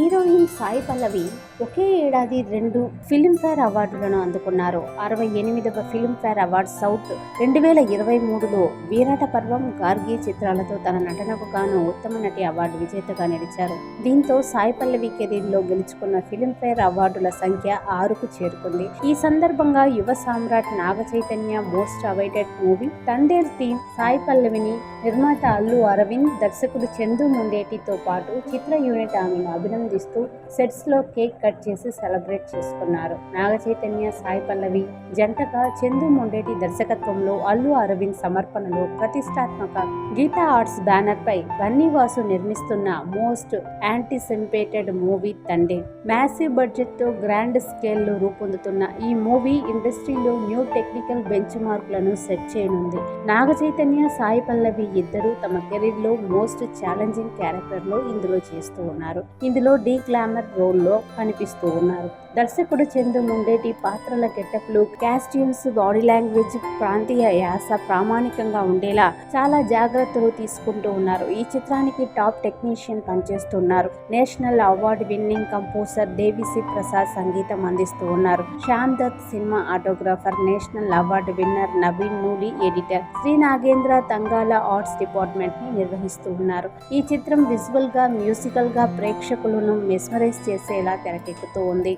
Heroine Sai Pallavi ఒకే ఏడాది రెండు Filmfare అవార్డులను అందుకున్నారు. అరవై ఎనిమిదవ ఫిల్మ్ఫేర్ అవార్డ్ సౌత్ రెండు వేల ఇరవై మూడులో వీరాట పర్వం గార్గి చిత్రాలతో తన నటనకు గాను ఉత్తమ నటి అవార్డు విజేతగా నిలిచారు. దీంతో సాయి పల్లవి కెరీర్లో గెలుచుకున్న ఫిల్మ్ఫేర్ అవార్డుల సంఖ్య ఆరుకు చేరుకుంది. ఈ సందర్భంగా యువ సామ్రాట్ Naga Chaitanya most awaited movie Thandel theme Sai పల్లవిని నిర్మాత అల్లు అరవింద్ దర్శకుడు చందు ముండేటితో పాటు చిత్ర యూనిట్ ఆమెను అభినందించారు. సెట్స్లో కేక్ కట్ చేసి సెలబ్రేట్ చేసుకున్నారు. నాగ చైతన్య సాయి పల్లవి జంటగా చందు ముండేటి దర్శకత్వంలో అల్లు అరవింద్ సమర్పణలో ప్రతిష్టాత్మక గీతా ఆర్ట్స్ బ్యానర్ పై బన్నీవాసు నిర్మిస్తున్న most anticipated movie Thandel. Massive బడ్జెట్తో గ్రాండ్ స్కేల్లో రూపొందుతున్న ఈ మూవీ ఇండస్ట్రీలో న్యూ టెక్నికల్ బెంచ్ మార్కులను సెట్ చేయనుంది. నాగ చైతన్య సాయి పల్లవి ఇద్దరు తమ కెరీర్లో మోస్ట్ ఛాలెంజింగ్ క్యారెక్టర్లో ఇందులో చేస్తూ ఉన్నారు. ఇందులో డీ గ్లామర్ రోల్లో కనిపిస్తూ ఉన్నారు. దర్శకుడు చందు ముండేటి పాత్రల గెటప్లు కాస్ట్యూమ్స్ బాడీ లాంగ్వేజ్ ప్రాంతీయ యాస ప్రామాణికంగా ఉండేలా చాలా జాగ్రత్తలు తీసుకుంటూ ఉన్నారు. ఈ చిత్రానికి టాప్ టెక్నీషియన్ పనిచేస్తున్నారు. National award winning composer Devi Sri Prasad సంగీతం అందిస్తూ ఉన్నారు. Shyam Dutt cinematographer national award winner Naveen Nooli editor Shri Nagendra Tangala arts డిపార్ట్మెంట్ని నిర్వహిస్తూ ఉన్నారు. ఈ చిత్రం విజువల్గా మ్యూజికల్గా ప్రేక్షకులను మెస్మరైజ్ చేసేలా తెరకెక్కుతూ ఉంది.